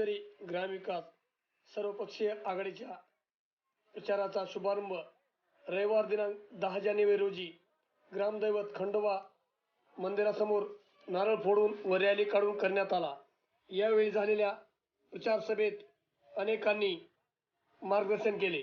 पंचेश्वरी ग्रामविकास सर्वपक्षीय आघाडीच्या प्रचाराचा शुभारंभ रविवार दिनांक दहा जानेवारी रोजी ग्रामदैवत खंडोबा मंदिरासमोर नारळ फोडून व रॅली काढून करण्यात आला. यावेळी झालेल्या प्रचारसभेत अनेकांनी मार्गदर्शन केले.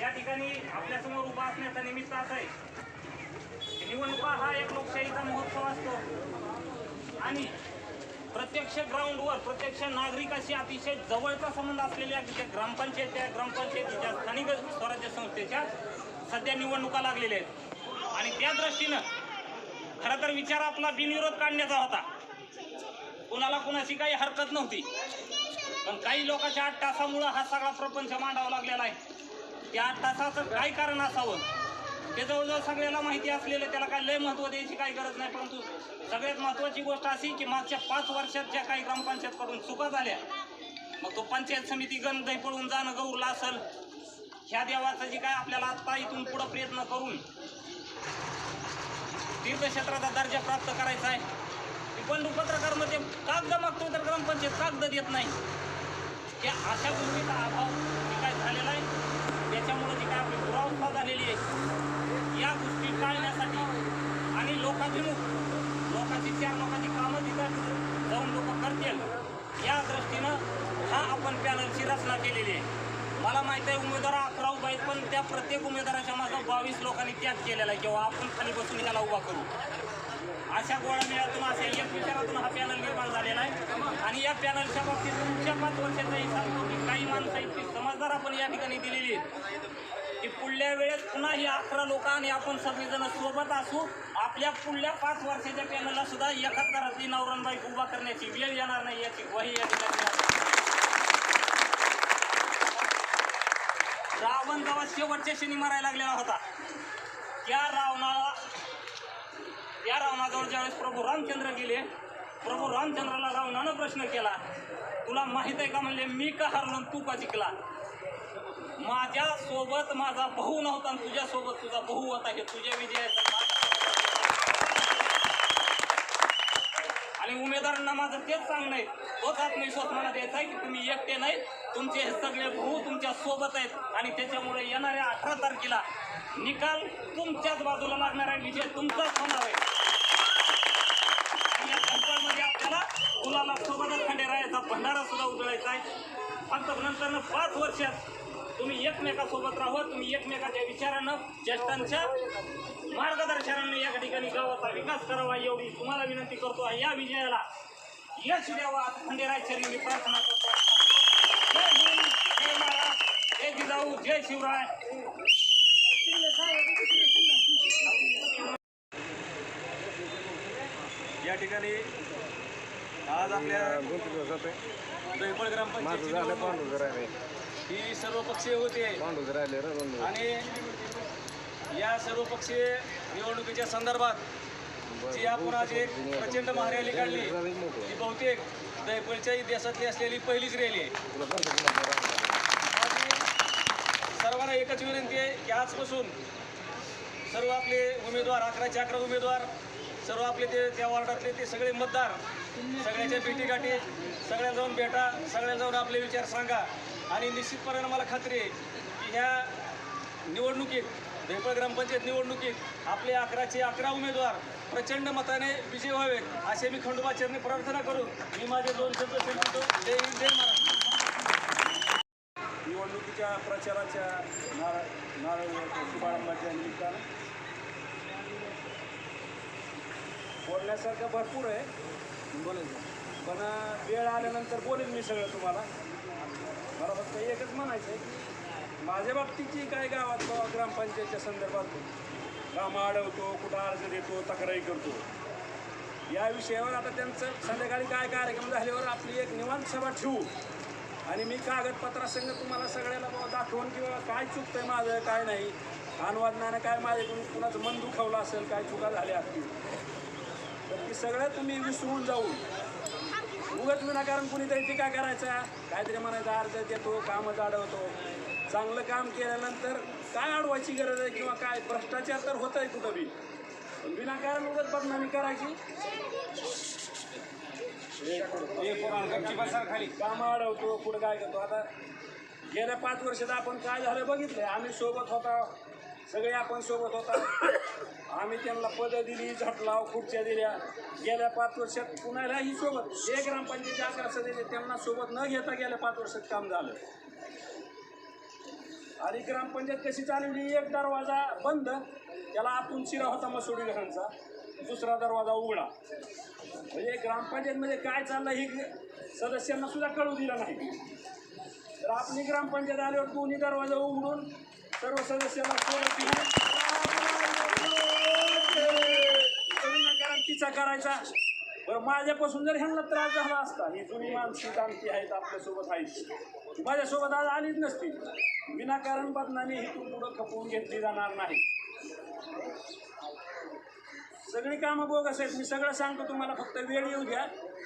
या ठिकाणी आपल्यासमोर उभा असण्याचा निमित्त असा आहे. निवडणुका हा एक लोकशाहीचा महोत्सव असतो. आणि प्रत्यक्ष ग्राउंडवर प्रत्यक्ष नागरिकाशी अतिशय जवळचा संबंध असलेल्या ज्या ग्रामपंचायत त्या ग्रामपंचायतीच्या स्थानिक स्वराज्य संस्थेच्या सध्या निवडणुका लागलेल्या आहेत. आणि त्या दृष्टीनं खरं तर विचार आपला बिनविरोध काढण्याचा होता. कुणाला कुणाशी काही हरकत नव्हती. पण काही लोकांच्या आठ तासामुळं हा सगळा प्रपंच मांडावा लागलेला आहे. त्या आठ तासाचं काय कारण असावं? ते जवळजवळ सगळ्याला माहिती असलेलं त्याला काय लय महत्त्व द्यायची काही गरज नाही परंतु सगळ्यात महत्वाची गोष्ट अशी की मागच्या पाच वर्षात ज्या काही ग्रामपंचायत कडून चुका झाल्या मग तो पंचायत समिती गणदही पळून जाणं गौरला असेल ह्या देवाचं जी काय आपल्याला आता इथून पुढं प्रयत्न करून तीर्थक्षेत्राचा दर्जा प्राप्त करायचा आहे. पण पत्रकारमध्ये म्हणजे कागद मागतो तर ग्रामपंचायत कागद देत नाही. या अशा गोष्टीचा अभाव जे काय झालेला आहे? त्याच्यामुळे जी काय आपली दुरावस्था झालेली आहे या गोष्टी टाळण्यासाठी आणि लोकाभिमुख लोकांची चार लोकांची कामं तिथं जाऊन लोक करतील या दृष्टीनं हा आपण पॅनलची रचना केलेली आहे. मला माहीत आहे उमेदवार अकरा उभा आहेत पण त्या प्रत्येक उमेदवाराच्या माझा बावीस लोकांनी त्याग केलेला आहे किंवा आपण खाली बसून त्याला उभा करू. अशा गोळा मेळातून अशा एक विचारातून हा पॅनल निर्माण झालेला आहे. आणि या पॅनलच्या बाबतीत पुढच्या पाच वर्षाचाही सांगतो की काही माणसं इतकी समजदार आपण या ठिकाणी दिलेली आहेत की पुढल्या वेळेस पुन्हा ही अकरा लोक आणि आपण सगळेजण सोबत असू आपल्या पुढल्या पाच वर्षाच्या पॅनलला सुद्धा एकाच घरातली नवरणबाई उभा करण्याची वेळ येणार नाही याची ग्वाही या ठिकाणी रावण गावात शेवटच्या शनी मारायला लागलेला होता त्या रावणाला या रावणाजवळ ज्यावेळेस प्रभू रामचंद्र गेले प्रभू रामचंद्राला रावणानं प्रश्न केला तुला माहीत आहे का? म्हणले मी का हरलो तू का जिंकला? माझ्यासोबत माझा भाऊ नव्हता आणि तुझ्यासोबत तुझा भाऊ होता हे तुझ्या विजयाचा आणि उमेदवारांना माझं तेच सांगणं आहे तोच आत्मविश्वास मला द्यायचा आहे की तुम्ही एकटे नाही तुमचे हे सगळे भाऊ तुमच्यासोबत आहेत आणि त्याच्यामुळे येणाऱ्या अठरा तारखेला निकाल तुमच्याच बाजूला लागणार आहे विजय तुमचाच होणार आहे. आपल्याला मुलाला सोबतच खंडेरायाचा भंडारा सुद्धा उजळायचा आहे. फक्त नंतर पाच वर्षात तुम्ही एकमेकासोबत राहा तुम्ही एकमेकाच्या विचारानं ज्येष्ठांच्या मार्गदर्शनाने या ठिकाणी गावाचा विकास करावा एवढी तुम्हाला विनंती करतो. या विजयाला यश द्यावा खंडेराय चरणी मी प्रार्थना करतो. जय भीम जय महाराज जय जिजाऊ जय शिवराय. या ठिकाणी आज आपल्या ग्रामपंचायत ही सर्वपक्षीय होते. आणि या सर्वपक्षीय निवडणुकीच्या संदर्भात जी आपण आज एक प्रचंड महारॅली काढली ही बहुतेक दैपळच्या इतिहासातली असलेली पहिलीच रॅली आहे. सर्वांना एकच विनंती आहे की आजपासून सर्व आपले उमेदवार अकराचे अकरा उमेदवार सर्व आपले ते त्या वॉर्डातले ते सगळे मतदार सगळ्याच्या भेटीगाठी सगळ्या जाऊन भेटा सगळ्या जाऊन आपले विचार सांगा. आणि निश्चितपणे मला खात्री आहे की ह्या निवडणुकीत दैपळ ग्रामपंचायत निवडणुकीत आपले अकराचे अकरा उमेदवार प्रचंड मताने विजय व्हावेत असे मी खंडोबा प्रार्थना करून मी माझे दोन शब्द सांगतो. जय हिंद जय महाराष्ट्र. निवडणुकीच्या प्रचाराच्या नारळ नारळ शुभारंभाच्या निमित्तानं बोलण्यासारखं भरपूर आहे. बोलायचं पण वेळ आल्यानंतर बोलेन मी सगळं तुम्हाला. मला फक्त एकच म्हणायचं आहे की माझ्या बाबतीची काय गावात ग्रामपंचायतच्या संदर्भात कामं अडवतो कुठं अर्ज देतो तक्रारी करतो. या विषयावर आता त्यांचं संध्याकाळी काय कार्यक्रम झाल्यावर आपली एक निवांत सभा ठेवू. आणि मी कागदपत्रासंग तुम्हाला सगळ्याला बाबा दाखवून किंवा काय चुकतं आहे माझं काय नाही. अनुवादनानं काय माझ्याकडून कुणाचं मन दुखावलं असेल काय चुका झाल्या असतील. तर ती सगळं तुम्ही विसरून जाऊन उगत विनाकारण कुणीतरी टीका करायचा. काहीतरी म्हणायचा अर्ज देतो कामं अडवतो चांगलं काम केल्यानंतर काय अडवायची गरज आहे किंवा काय? भ्रष्टाचार तर होत आहे कुठं बी. पण विनाकारण उगत बदनामी करायची. खाली कामं अडवतो कुठं काय करतो? आता गेल्या पाच वर्षात आपण काय झालं बघितलंय? आम्ही सोबत होता. सगळे आपण सोबत होता. आम्ही त्यांना पदं दिली झटलाव खुर्च्या दिल्या. गेल्या पाच वर्षात कुणालाही सोबत जे ग्रामपंचायतीचे अकरा सदस्य त्यांना सोबत न घेता गेल्या पाच वर्षात काम झालं. आणि ग्रामपंचायत कशी चालवली? एक दरवाजा बंद त्याला आतून शिरा होता मसुडी घरांचा दुसरा दरवाजा उघडा. म्हणजे ग्रामपंचायतमध्ये म्हणजे काय चाललं हे सदस्यांना सुद्धा कळू दिलं नाही. तर आपली ग्रामपंचायत आल्यावर दोन्ही दरवाजा उघडून सर्व सदस्यांना सोबत तिचा करायचा. बरं माझ्यापासून जर ह्यांना त्रास झाला असता ही जुनी माणसी जाणती आहेत आपल्यासोबत आहेत. माझ्यासोबत आज आलीच नसती. विनाकारण बदनामी ही तू पुढं खपवून घेतली जाणार नाही. सगळी कामं बोगस आहेत. मी सगळं सांगतो तुम्हाला फक्त वेळ येऊ द्या.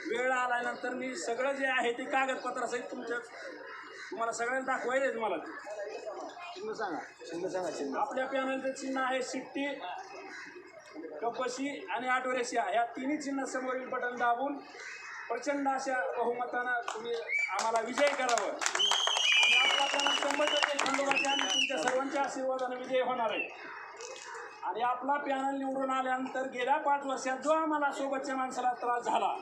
वेळ आल्यानंतर मी सगळं जे आहे ते कागदपत्रासहित तुमच्या तुम्हाला सगळ्यांना दाखवायचंच मला. चिन्ह सांगा. चिन्ह सांगा चिन्ह. आपल्या पॅनलचं चिन्ह आहे सिट्टी कपशी आणि आठवरेशिया ह्या तिन्ही चिन्ह समोरील बटन दाबून प्रचंड अशा बहुमतानं तुम्ही आम्हाला विजय करावं. आणि आपला खंडोबाच्या आणि तुमच्या सर्वांच्या आशीर्वादाने विजय होणार आहे. आणि आपला पॅनल निवडून आल्यानंतर गेल्या पाच वर्षात जो आम्हाला सोबतच्या माणसाला त्रास झाला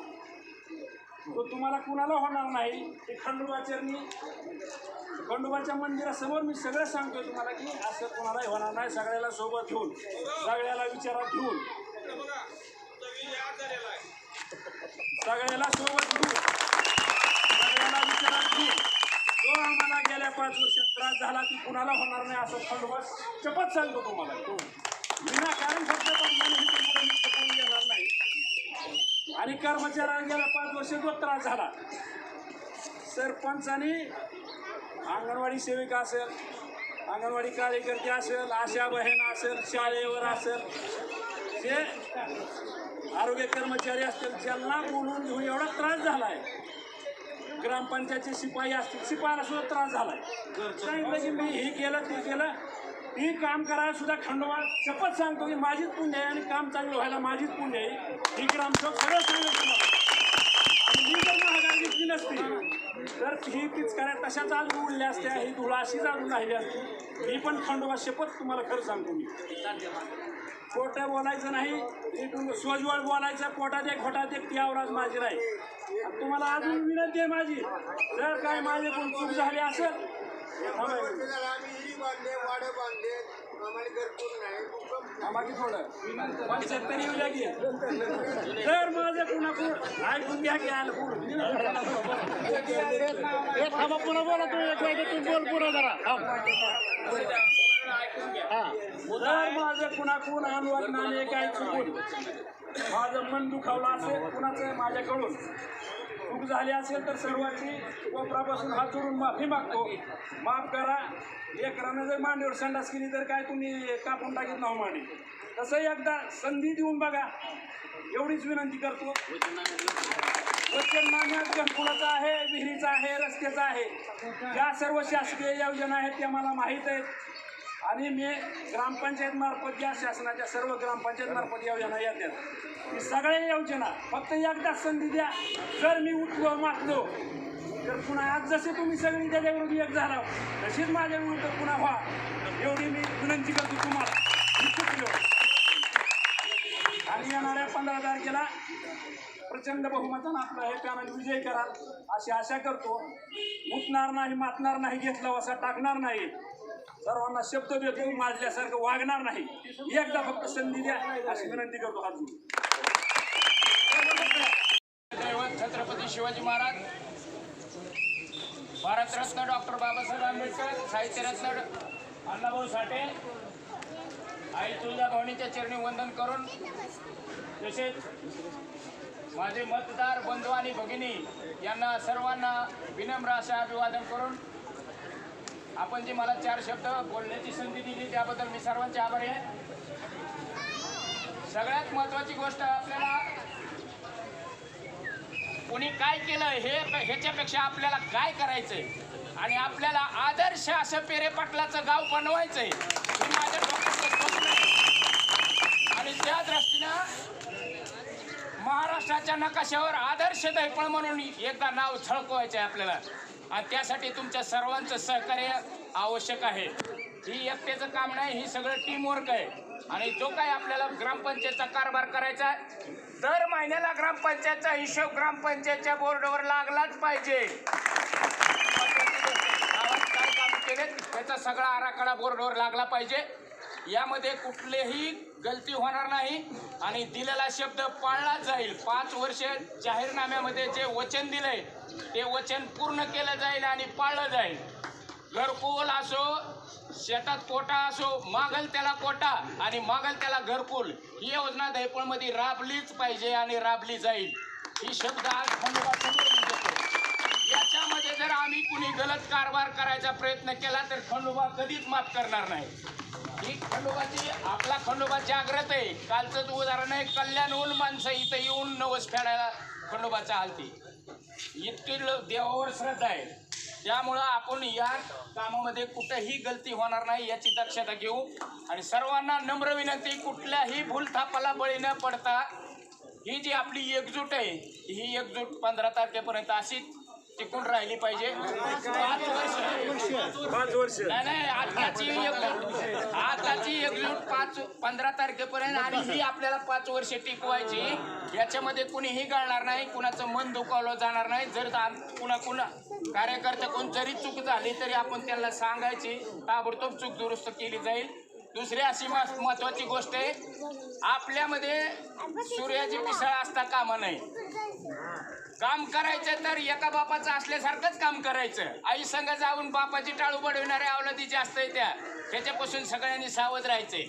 तो तुम्हाला कुणाला होणार नाही? ते खंडोबाचरणी खंडोबाच्या मंदिरासमोर मी सगळं सांगतोय तुम्हाला की असं कुणालाही होणार नाही. सगळ्याला सोबत घेऊन सगळ्याला विचारात घेऊन. सगळ्याला सोबत घेऊन सगळ्याला विचारात घेऊन. जो आम्हाला गेल्या पाच वर्षात त्रास झाला की कुणाला होणार नाही असं खंडोबा शपथ सांगतो तुम्हाला. हो. विनाकारण फक्त बदनामी ही तुम्हाला मी खपवून घेणार नाही आणि कर्मचाऱ्याला गेल्या पाच वर्ष जो त्रास झाला. सरपंचानी अंगणवाडी सेविका असेल अंगणवाडी कार्यकर्ते असेल आशा बहीण असेल शाळेवर असेल जे आरोग्य कर्मचारी असतील त्यांना बोलून घेऊन एवढा त्रास झाला आहे ग्रामपंचायतचे शिपाई असतील शिपायाला सुद्धा त्रास सांगितलं की मी हे केलं ते केलं. ही काम करायला सुद्धा खंडोबा. शपथ सांगतो की माझीच पुण्य आहे आणि काम चांगलं व्हायला माझीच पुण्य आहे. ही ग्रामसेवक सगळं सांगितलं तुम्हाला. आणि मी जर महागाई घेतली नसती तर ही तीच पिचकाऱ्या तशाच आज उडल्या असत्या ही धुळा अशीच अजून राहिली असती. ही पण खंडोबा शपथ तुम्हाला खरं सांगतो मी. खोटं बोलायचं नाही इथून सोजवळ बोलायचं पोटात एक खोटात एक त्यावराज माझी नाही. तुम्हाला अजून विनंती आहे माझी जर काय माझ्याकडून चूक झाली असेल हे थांबायचं. थांबा की थोडं पंचायत तरी येऊ द्या की? तर माझं पुन्हा ऐकून घ्या की आलं पुढं. थांबा पुन्हा बोला तुम्ही एक वाजता तुम्ही बोल पुन्हा जरा. जर माझं कुणाकून अनुवाद नाणे काय चुकून? माझं मन दुखावलं असेल कुणाचं माझ्याकडून. चूक झाली असेल तर सर्वांची कोपरापासून हात जोडून माफी मागतो. माफ करा. लेकरानं जर मांडीवर संडास केली तर काय तुम्ही कापून टाकीत नाव मांडी? तसं एकदा संधी देऊन बघा. एवढीच विनंती करतो. वचननाम्यात घरकुलाचा आहे विहिरीचा आहे रस्त्याचा आहे. या सर्व शासकीय योजना आहेत त्या मला माहीत आहेत. आणि मी ग्रामपंचायतमार्फत ज्या या शासनाच्या सर्व ग्रामपंचायतमार्फत योजना येतात मी सगळ्या योजना फक्त एकदा संधी द्या. जर मी उठलो मातलो तर पुन्हा आज जसे तुम्ही सगळी त्याच्या एक झाला तशीच माझ्या विरुद्ध पुन्हा व्हा. एवढी मी विनंती करतो तुम्हाला. मी आणि येणाऱ्या पंधरा तारखेला प्रचंड बहुमतानं आपलं हे पॅनल विजय कराल अशी आशा करतो. मुतणार नाही मातणार नाही घेतलं असं टाकणार नाही. सर्वांना शब्द देतो माजल्यासारखं वागणार नाही. एकदा फक्त संधी द्या अशी विनंती करतो हात शिवाजी महाराज भारतरत्न डॉक्टर बाबासाहेब आंबेडकर साहित्यरत्न अण्णाभाऊ साठे आई तुळजाभवानीच्या चरणी वंदन करून तसेच माझे मतदार बंधू आणि भगिनी यांना सर्वांना विनम्र असे अभिवादन करून आपण जे मला चार शब्द बोलण्याची संधी दिली त्याबद्दल मी सर्वांचे आभारी आहे. सगळ्यात महत्त्वाची गोष्ट आपल्याला कुणी काय केलं हे ह्याच्यापेक्षा आपल्याला काय करायचंय? आणि आपल्याला आदर्श असं पेरे पाटलाचं गाव बनवायचंय हे माझ्या आणि त्या दृष्टीनं महाराष्ट्राच्या नकाशावर आदर्श दैपण म्हणून एकदा नाव झळकवायचं आहे आपल्याला. आणि त्यासाठी तुमच्या सर्वांचं सहकार्य आवश्यक आहे. ही एकट्याचं काम नाही ही सगळं टीमवर्क आहे. आणि जो काही आपल्याला ग्रामपंचायतचा कारभार करायचा आहे दर महिन्याला ग्रामपंचायतचा हिशोब ग्रामपंचायतच्या बोर्डवर लागलाच पाहिजे. काय काम केले त्याचा सगळा आराखडा बोर्डवर लागला पाहिजे. यामध्ये कुठलेही गलती होणार नाही आणि दिलेला शब्द पाळला जाईल. पाच वर्ष जाहीरनाम्यामध्ये जे वचन दिलंय ते वचन पूर्ण केलं जाईल आणि पाळलं जाईल. घरकुल असो शेतात कोटा असो मागल त्याला कोटा आणि मागल त्याला घरकुल ही योजना दैपळमध्ये राबलीच पाहिजे आणि राबली जाईल. ही शब्द आज धन्यवाद याच्यामध्ये जर आम्ही कुणी गलत कारभार करायचा प्रयत्न केला तर खंडोबा कधीच माफ करणार नाही. ही खंडोबाची आपला खंडोबा जागृत आहे. कालचंच उदाहरण आहे कल्याणहून माणसं इथं येऊन नवस फेडायला खंडोबाचा हालती. इतकी देवावर श्रद्धा आहे. त्यामुळं आपण या कामामध्ये कुठेही गलती होणार नाही याची दक्षता घेऊ. आणि सर्वांना नम्र विनंती कुठल्याही भूलथापाला बळी न पडता ही जी आपली एकजूट आहे ही एकजूट पंधरा तारखेपर्यंत अशीच टिकून राहिली पाहिजे. पाच वर्ष. वर्ष. नाही नाही आताची एकजूट आताची एकजूट पाच पंधरा तारखेपर्यंत आणि ही आपल्याला पाच वर्ष टिकवायची याच्यामध्ये कुणीही गळणार नाही कुणाचं मन दुखावलं जाणार नाही. जर कुणा कुणा कार्यकर्ते कोण जरी चूक झाली तरी आपण त्यांना सांगायची ताबडतोब चूक दुरुस्त केली जाईल. दुसरी अशी महत्वाची गोष्ट आहे आपल्यामध्ये सूर्याची पिसळ असता कामा नाही काम करायचं तर एका बापाचं असल्यासारखंच काम करायचं. आई संघ जाऊन बापाची टाळू पडविणाऱ्या अवलादी जास्त आहे त्या. त्याच्यापासून सगळ्यांनी सावध राहायचंय.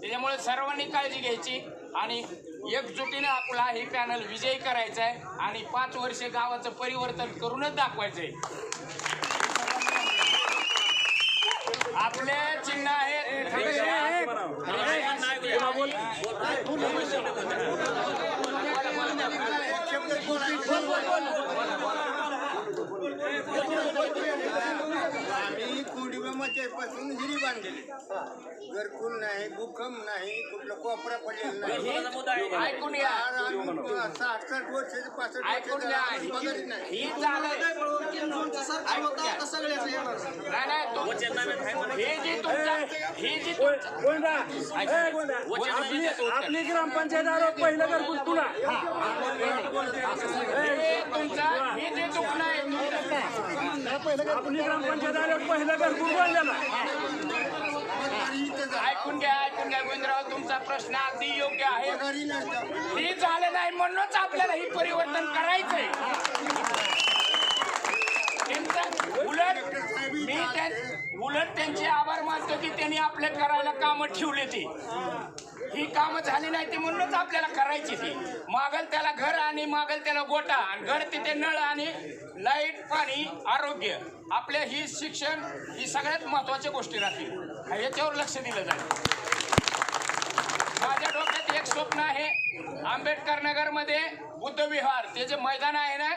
त्याच्यामुळे सर्वांनी काळजी घ्यायची आणि एकजुटीने आपला हे पॅनल विजयी करायचा आहे आणि पाच वर्षे गावाचं परिवर्तन करूनच दाखवायचं आहे आपले चिन्ह आहे आम्ही पासून हिरी बांधलेली घरकुल नाही भूकंप नाही कुठलं कोपरा पडलेलं नाही. ऐकून पासष्ट ऐकून घ्या. वर्षाचे पगारी नाही. ही झालं ऐकून घ्या. नाही नाही तुम- हे जी तुमच्या ही जी गों- तुमच्या- गोंदा ए, गोंदा. आपली आपली ग्रामपंचायत आलो पहिलं घरकुल तुला. हे. तुमचा ही जी आहे. आपली ग्रामपंचायत आल्यावर पहिलं घर बोललेला ऐकून घ्या ऐकून घ्या गोविंदराव तुमचा प्रश्न अगदी योग्य आहे. पगारी ही झालं नाही म्हणूनच आपल्याला ही परिवर्तन करायचंय. उलट मी उलट त्यांचे आभार मानतो की त्यांनी त्यांनी आपले करायला कामं ठेवले ती. ही कामं झाली नाही ती म्हणूनच आपल्याला करायची ती. मागल त्याला घर आणि मागल त्याला गोटा आणि घर तिथे नळ आणि लाइट पाणी आरोग्य. आपले ही शिक्षण ही सगळ्यात महत्त्वाच्या गोष्टी राहतील. याच्यावर लक्ष दिलं जाईल. माझ्या डोक्यात एक स्वप्न आहे. आंबेडकर नगरमध्ये बुद्धविहार बुद्ध विहार ते जे मैदान आहे ना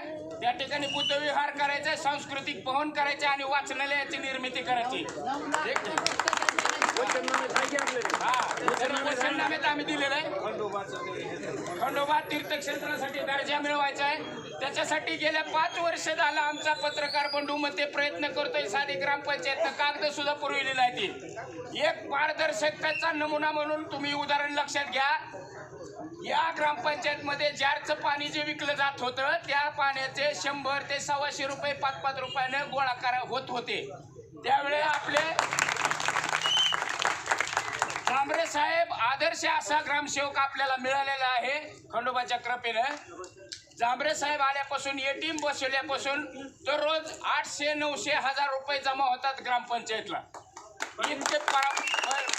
त्या ठिकाणी बुद्ध विहार करायचं सांस्कृतिक भवन करायचे आणि वाचनालयाची निर्मिती करायची. वचननाम्यात आम्ही दिलेलं आहे. खंडोबा तीर्थक्षेत्रासाठी दर्जा मिळवायचा आहे. त्याच्यासाठी गेल्या पाच वर्ष झाला आमचा पत्रकार बंधू मध्ये प्रयत्न करतोय. साधी ग्रामपंचायतनं कागद सुद्धा पुरविलेली आहे ती. एक पारदर्शकतेचा नमुना म्हणून तुम्ही उदाहरण लक्षात घ्या. या ग्रामपंचायत मध्ये जारचं पाणी जे विकलं जात होतं त्या पाण्याचे शंभर ते सव्वाशे रुपये पाच पाच रुपयानं गोळा करा होत होते. त्यावेळे आपले कांबरे साहेब आदर्श असा ग्रामसेवक आपल्याला मिळालेला आहे खंडोबाच्या कृपेनं. जांभरे साहेब आल्यापासून एटीएम बसवल्यापासून दररोज आठशे नऊशे हजार रुपये जमा होतात ग्रामपंचायतला. इतके प-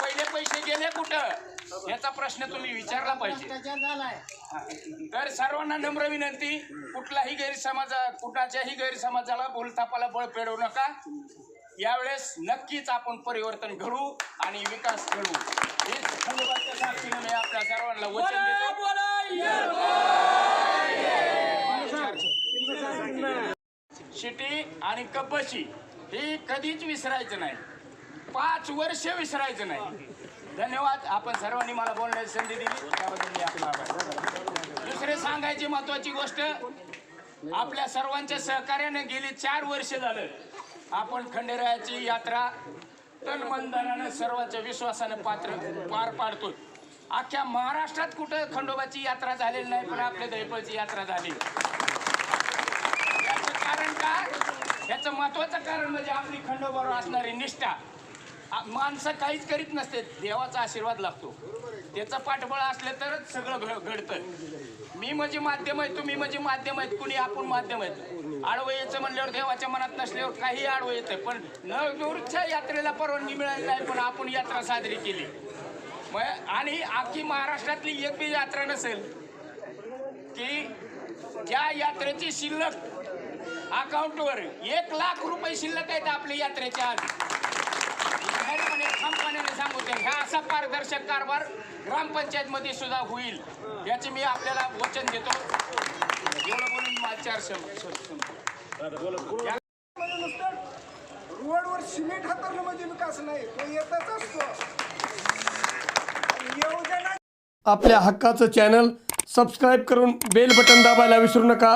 पहिले पैसे गेले कुठं? याचा प्रश्न तुम्ही विचारला पाहिजे. तर सर्वांना नम्र विनंती कुठलाही गैरसमाज कुणाच्याही गैरसमाजाला बोलतापाला बळ पेडवू नका. यावेळेस नक्कीच आपण परिवर्तन घडू आणि विकास घडू हेच साक्षीने मी आपल्या सर्वांना वचन देतो. शिटी आणि कब्बशी ही कधीच विसरायचं नाही. पाच वर्ष विसरायचं नाही. धन्यवाद. आपण सर्वांनी मला बोलण्याची संधी दिली. त्याबद्दल मी आपला आभार. दुसरे सांगायची महत्वाची गोष्ट आपल्या सर्वांच्या सहकार्याने गेली चार वर्ष झालं. आपण खंडेरायाची यात्रा तन मनधनानं सर्वांच्या विश्वासानं पात्र पार पाडतो अख्ख्या महाराष्ट्रात कुठं खंडोबाची यात्रा झालेली नाही पण आपल्या दैपळची यात्रा झाली. याचं कारण काय याचं महत्वाचं कारण म्हणजे आपली खंडोबावर असणारी निष्ठा. माणसं काहीच करीत नसते देवाचा आशीर्वाद लागतो. त्याचं पाठबळ असलं तरच सगळं घडतं मी म्हणजे माध्यम आहे तुम्ही म्हणजे माध्यम आहेत कुणी आपण माध्यम आहेत. आडवं यायचं म्हणल्यावर देवाच्या मनात नसल्यावर काही आडवं येतं. पण नळदूरच्या यात्रेला परवानगी मिळाली नाही पण आपण यात्रा साजरी केली. मग आणि अख्खी महाराष्ट्रातली एक बी यात्रा नसेल की ज्या यात्रेची शिल्लक अकाउंटवर एक लाख रुपये शिल्लक आहेत आपल्या यात्रेच्या आज. जाहीरपणे सांगतो ह्या असा पारदर्शक कारभार ग्रामपंचायत मध्ये सुद्धा होईल. याचे मी आपल्याला वचन देतो. एवढं चार रोडवर सिमेंट म्हणजे विकास नाही तो येतच असतो. आपल्या हक्काचं चॅनल सबस्क्राईब करून बेल बटन दाबायला विसरू नका.